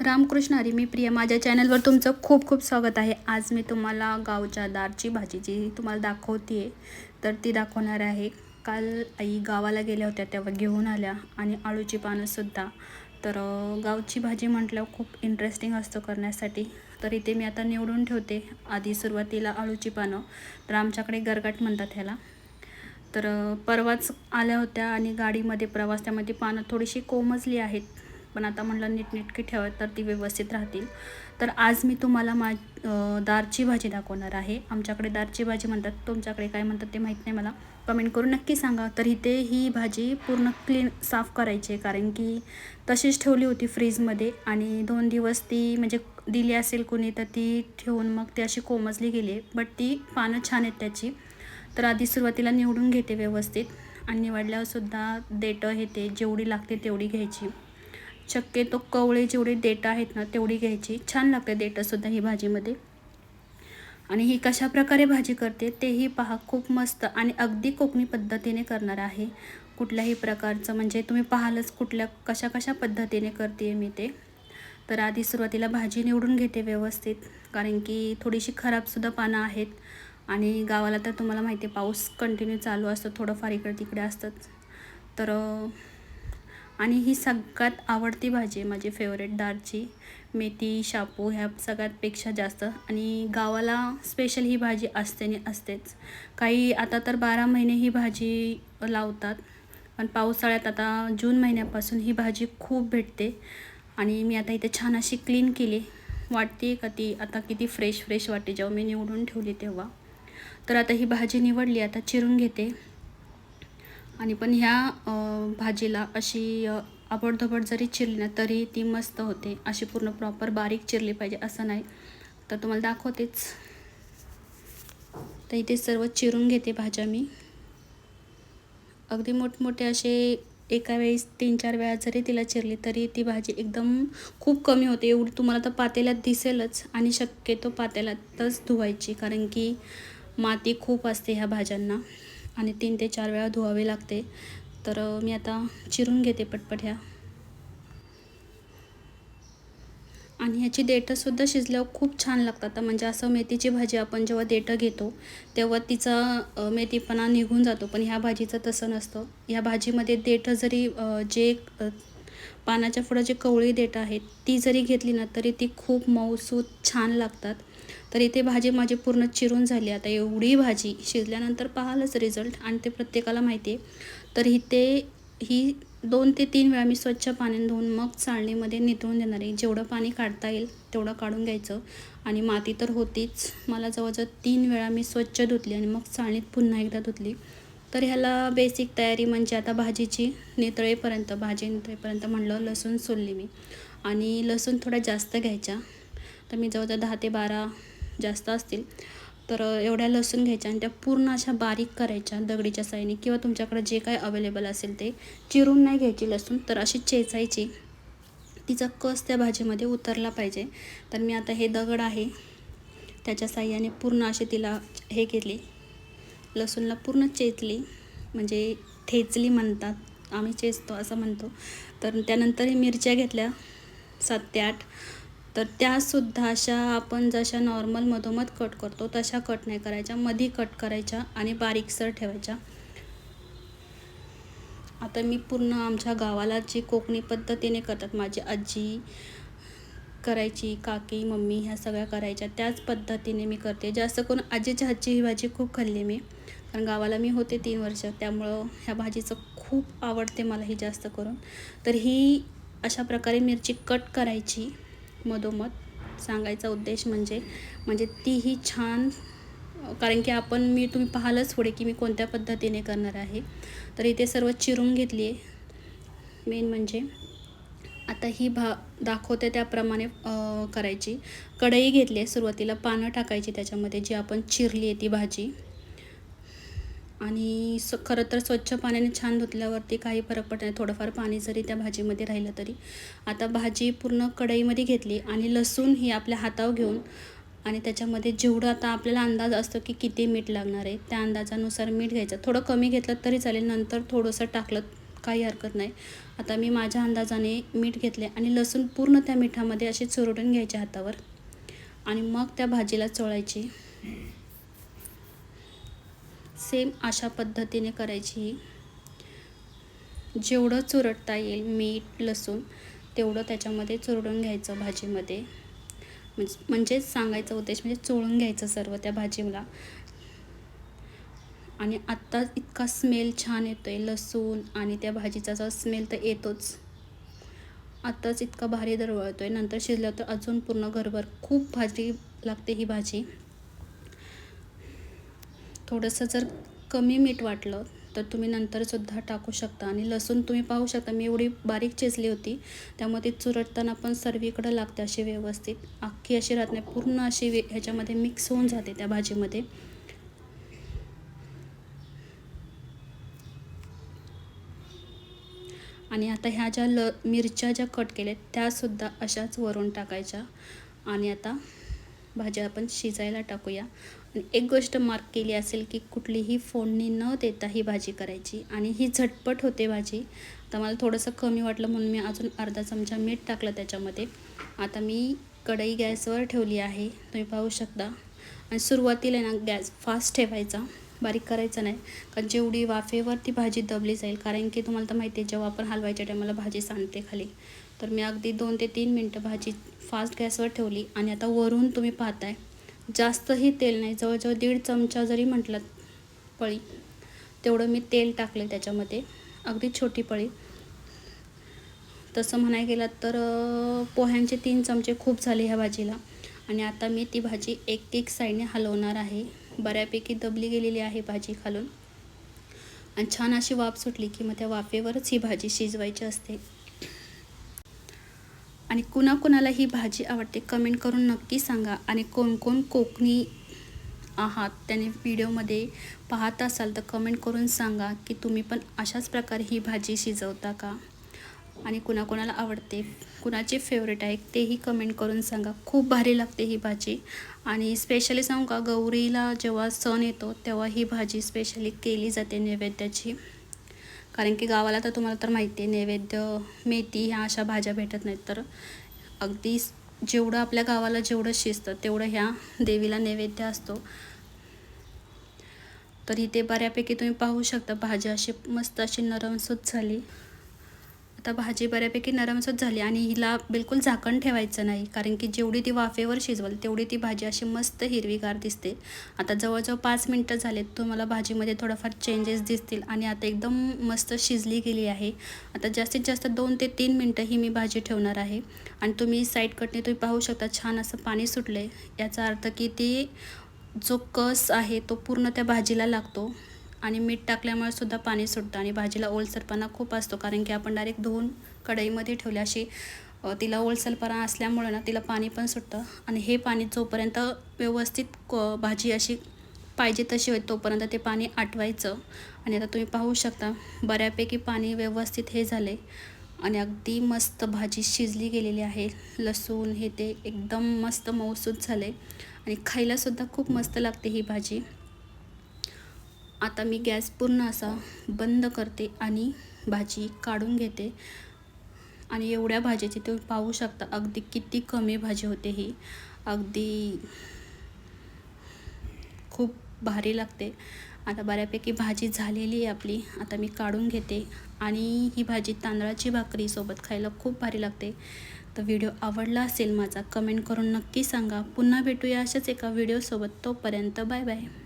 रामकृष्ण हरी मी प्रिया. माझ्या चॅनलवर तुमचं खूप खूप स्वागत आहे. आज मी तुम्हाला गावच्या दारची भाजी जी तुम्हाला दाखवते तर ती दाखवणार आहे. काल आई गावाला गेल्या होत्या तेव्हा घेऊन आल्या आणि आळूची पानंसुद्धा तर गावची भाजी म्हटल्यावर खूप इंटरेस्टिंग असतं करण्यासाठी. तर इथे मी आता निवडून ठेवते आधी सुरुवातीला आळूची पानं. तर आमच्याकडे गरगाट म्हणतात ह्याला. तर परवाच आल्या होत्या आणि गाडीमध्ये प्रवास त्यामध्ये पानं थोडीशी कोमजली आहेत. पण आता म्हणलं नीटनेटकी ठेवत तर ती व्यवस्थित राहतील. तर आज मी तुम्हाला मा दारची भाजी दाखवणार आहे. आमच्याकडे दारची भाजी म्हणतात. तुमच्याकडे काय म्हणतात ते माहीत नाही मला. कमेंट करून नक्की सांगा. तर इथे ही भाजी पूर्ण क्लीन साफ करायची आहे. कारण की तशीच ठेवली होती फ्रीजमध्ये आणि दोन दिवस ती म्हणजे दिली असेल कोणी तर ती ठेवून मग ती अशी कोमजली गेली आहे. बट ती पानं छान आहेत त्याची. तर आधी सुरुवातीला निवडून घेते व्यवस्थित. आणि निवडल्यावर सुद्धा हे ते जेवढी लागते तेवढी घ्यायची. शक्यतो कवळे जेवढे देटं आहेत ना तेवढी घ्यायची. छान लागते देठंसुद्धा ही भाजीमध्ये. आणि ही कशा प्रकारे भाजी करते तेही पहा. खूप मस्त आणि अगदी कोकणी पद्धतीने करणार आहे. कुठल्याही प्रकारचं म्हणजे तुम्ही पाहालच कुठल्या कशा कशा पद्धतीने करते मी ते. तर आधी सुरुवातीला भाजी निवडून घेते व्यवस्थित. कारण की थोडीशी खराबसुद्धा पानं आहेत. आणि गावाला तर तुम्हाला माहिती आहे पाऊस कंटिन्यू चालू असतो थोडंफार इकडे तिकडे असतंच. तर आणि ही सगळ्यात आवडती भाजी आहे माझी फेवरेट दारची मेथी शापू ह्या सगळ्यातपेक्षा जास्त. आणि गावाला स्पेशल ही भाजी असते आणि असतेच. काही आता तर बारा महिने ही भाजी लावतात. पण पावसाळ्यात आता जून महिन्यापासून ही भाजी खूप भेटते. आणि मी आता इथे छान अशी क्लीन केली. वाटते का ती? आता किती फ्रेश फ्रेश वाटते. जेव्हा मी निवडून ठेवली तेव्हा. तर आता ही भाजी निवडली. आता चिरून घेते. आणि पण ह्या भाजीला अशी अ, आबडधोबड जरी चिरली ना तरी ती मस्त होते. अशी पूर्ण प्रॉपर बारीक चिरली पाहिजे असं नाही. तर तुम्हाला दाखवतेच. तर इथे सर्व चिरून घेते भाज्या मी. अगदी मोठमोठे असे एका वेळेस तीन चार वेळा जरी तिला चिरली तरी ती भाजी एकदम खूप कमी होते. एवढी तुम्हाला तर पातेल्यात दिसेलच आणि शक्यतो पातेल्यातच धुवायची कारण की माती खूप असते ह्या भाज्यांना. आणि तीन ते चार वेळा धुवावे लागते. तर मी आता चिरून घेते पटपट ह्या. आणि ह्याची देठंसुद्धा शिजल्यावर खूप छान लागतात. आता म्हणजे असं मेथीची भाजी आपण जेव्हा देठं घेतो तेव्हा तिचा मेथीपणा निघून जातो. पण ह्या भाजीचं तसं नसतं. ह्या भाजीमध्ये देठं जरी जे पानाच्या पुढं जे कवळी देठं आहेत ती जरी घेतली ना तरी ती खूप मऊसूत छान लागतात. तर इथे भाजी माझी पूर्ण चिरून झाली. आता एवढी भाजी शिजल्यानंतर पाहालच रिझल्ट आणि ते प्रत्येकाला माहिती आहे. तर इथे ही दोन ते तीन वेळा मी स्वच्छ पाण्याने धुवून मग चाळणीमध्ये नितळून देणार आहे. जेवढं पाणी काढता येईल तेवढं काढून घ्यायचं. आणि माती तर होतीच. मला जवळजवळ तीन वेळा मी स्वच्छ धुतली आणि मग चाळणीत पुन्हा एकदा धुतली. तर ह्याला बेसिक तयारी म्हणजे आता भाजीची नितळेपर्यंत भाजी नितळेपर्यंत म्हणलं लसूण सोलली मी. आणि लसूण थोड्या जास्त घ्यायचा. तर मी जवळजवळ दहा ते बारा जास्त असतील. तर एवढ्या लसूण घ्यायच्या आणि त्या पूर्ण अशा बारीक करायच्या दगडीच्या साईने किंवा तुमच्याकडे जे काय अवेलेबल असेल ते. चिरून नाही घ्यायची लसूण तर अशी चेचायची. तिचा कस त्या भाजीमध्ये उतरला पाहिजे. तर मी आता हे दगड आहे. त्याच्या साह्याने पूर्ण अशी तिला हे केली लसूणला पूर्ण चेचली. म्हणजे ठेचली म्हणतात. आम्ही चेचतो असं म्हणतो. तर त्यानंतरही मिरच्या घेतल्या. सात ते आठ. तर त्यासुद्धा अशा आपण जशा नॉर्मल मधोमध कट करतो तशा कट नाही करायच्या. मधी कट करायच्या आणि बारीकसर ठेवायच्या. आता मी पूर्ण आमच्या गावाला जी कोकणी पद्धतीने करतात माझी आजी करायची काकी मम्मी ह्या सगळ्या करायच्या. त्याच पद्धतीने मी करते. जास्त करून आजीच्या हातची ही भाजी खूप खाल्ली मी. कारण गावाला मी होते तीन वर्ष. त्यामुळं ह्या भाजीचं खूप आवडते मला ही जास्त करून. तर ही अशा प्रकारे मिरची कट करायची. मधोमध सांगायचा उद्देश म्हणजे म्हणजे तीही छान कारण की आपण मी तुम्ही पाहालच पुढे की मी कोणत्या पद्धतीने करणार आहे. तर इथे सर्व चिरून घेतली आहे मेन म्हणजे आता ही भा दाखवते त्याप्रमाणे करायची. कढई घेतली आहे सुरुवातीला पानं टाकायची त्याच्यामध्ये जी आपण चिरली आहे ती भाजी. आणि स खरं तर स्वच्छ पाण्याने छान धुतल्यावरती काही फरक पडत नाही. थोडंफार पाणी जरी त्या भाजीमध्ये राहिलं तरी. आता भाजी पूर्ण कढईमध्ये घेतली आणि लसूण ही आपल्या हातावर घेऊन आणि त्याच्यामध्ये जेवढं आता आपल्याला अंदाज असतो की किती मीठ लागणार आहे त्या अंदाजानुसार मीठ घ्यायचं. थोडं कमी घेतलं तरी चालेल नंतर थोडंसं टाकलं काही हरकत नाही. आता मी माझ्या अंदाजाने मीठ घेतले आणि लसूण पूर्ण त्या मिठामध्ये असे चुरडून घ्यायचे हातावर. आणि मग त्या भाजीला चोळायची. सेम अशा पद्धतीने करायची जेवढं चुरडता येईल मीठ लसूण तेवढं त्याच्यामध्ये चुरडून घ्यायचं भाजीमध्ये. म्हणजे म्हणजेच सांगायचा उद्देश म्हणजे चोळून घ्यायचं सर्व त्या भाजीला. आणि आत्ता इतका स्मेल छान येतो आहे लसूण आणि त्या भाजीचा जो स्मेल तर येतोच. आत्ताच इतका भारी दरवळतो आहे नंतर शिजलं तर अजून पूर्ण घरभर खूप भाजी लागते ही भाजी. थोडंसं जर कमी मीठ वाटलं तर तुम्ही नंतरसुद्धा टाकू शकता. आणि लसूण तुम्ही पाहू शकता मी एवढी बारीक चिजली होती त्यामुळे ती चुरटताना पण सर्वीकडं लागते अशी व्यवस्थित. अख्खी अशी राहत नाही पूर्ण अशी वे ह्याच्यामध्ये मिक्स होऊन जाते त्या भाजीमध्ये. आणि आता ह्या ज्या ल मिरच्या ज्या कट केल्या त्यासुद्धा अशाच वरून टाकायच्या. आणि आता भाज्या आपण शिजायला टाकूया. आणि एक गोष्ट मार्क केली असेल की कुठलीही फोडणी न देता ही भाजी करायची. आणि ही झटपट होते भाजी. तर मला थोडंसं कमी वाटलं म्हणून मी अजून अर्धा चमचा मीठ टाकलं त्याच्यामध्ये. आता मी कढई गॅसवर ठेवली आहे. तुम्ही पाहू शकता. आणि सुरुवातीला ना गॅस फास्ट ठेवायचा. बारीक करायचं नाही. कारण जेवढी वाफेवर ती भाजी दबली जाईल कारण की तुम्हाला तर माहिती आहे जेव्हा आपण हलवायच्या टायमाला भाजी सांडते खाली. तर मी अगदी दोन ते तीन मिनटं भाजी फास्ट गॅसवर ठेवली आणि आता वरून तुम्ही पाहताय. जास्तही तेल नाही जवळजवळ दीड चमचा जरी म्हटलं पळी तेवढं मी तेल टाकले त्याच्यामध्ये अगदी छोटी पळी. तसं म्हणाय गेलं तर पोह्यांचे तीन चमचे खूप झाले ह्या भाजीला आणि आता मी ती भाजी एक एक साईडने हलवणार आहे. बऱ्यापैकी दबली गेलेली आहे भाजी खालून. आणि छान अशी वाफ सुटली की मग त्या वाफेवरच ही भाजी शिजवायची असते. आणि कुणाकुणाला ही भाजी आवडते कमेंट करून नक्की सांगा. आणि कोणकोण कोकणी आहात त्याने व्हिडिओमध्ये पाहत असाल तर कमेंट करून सांगा की तुम्ही पण अशाच प्रकारे ही भाजी शिजवता का? आणि कुणाकुणाला आवडते कुणाचे फेवरेट आहे तेही कमेंट करून सांगा. खूप भारी लागते ही भाजी. आणि स्पेशली सांगू का गौरीला जेव्हा सण येतो तेव्हा ही भाजी स्पेशली केली जाते नैवेद्याची. कारण की गावाला तर तुम्हाला तर माहिती आहे नैवेद्य मेथी ह्या अशा भाज्या भेटत नाहीत. तर अगदी जेवढं आपल्या गावाला जेवढं शिजतं तेवढं ह्या देवीला नैवेद्य असतो. तर इथे बऱ्यापैकी तुम्ही पाहू शकता भाजी अशी मस्त अशी नरमसूत झाली. आता भाजी बऱ्यापैकी नरमसच झाली आणि हिला बिलकुल झाकण ठेवायचं नाही. कारण की जेवढी ती वाफेवर शिजवल तेवढी ती भाजी अशी मस्त हिरवीगार दिसते. आता जवळजवळ पाच मिनटं झालेत तुम्हाला भाजीमध्ये थोडंफार चेंजेस दिसतील आणि आता एकदम मस्त शिजली गेली आहे. आता जास्तीत जास्त दोन ते तीन मिनटं ही मी भाजी ठेवणार आहे. आणि तुम्ही साईड कटने तुम्ही पाहू शकता छान असं पाणी सुटलं आहे याचा अर्थ की ती जो कस आहे तो पूर्ण त्या भाजीला लागतो. आणि मीठ टाकल्यामुळे सुद्धा पाणी सुटतं आणि भाजीला ओलसरपणा खूप असतो. कारण की आपण डायरेक्ट धुवून कढईमध्ये ठेवली अशी तिला ओलसरपणा असल्यामुळे ना तिला पाणी पण सुटतं. आणि हे पाणी जोपर्यंत व्यवस्थित क भाजी अशी पाहिजे तशी होईल तोपर्यंत ते पाणी आटवायचं. आणि आता तुम्ही पाहू शकता बऱ्यापैकी पाणी व्यवस्थित हे झाले. आणि अगदी मस्त भाजी शिजली गेलेली आहे. लसूण हे ते एकदम मस्त मऊसूत झाले. आणि खायलासुद्धा खूप मस्त लागते ही भाजी. आता मी गॅस पूर्ण असा बंद करते आणि भाजी काढून घेते. आणि एवढ्या भाजीची तुम्ही पाहू शकता अगदी किती कमी भाजी होते ही. अगदी खूप भारी लागते. आता बऱ्यापैकी भाजी झालेली आहे आपली. आता मी काढून घेते. आणि ही भाजी तांदळाची भाकरीसोबत खायला खूप भारी लागते. तर व्हिडिओ आवडला असेल माझा कमेंट करून नक्की सांगा. पुन्हा भेटूया अशाच एका व्हिडिओसोबत. तोपर्यंत बाय बाय.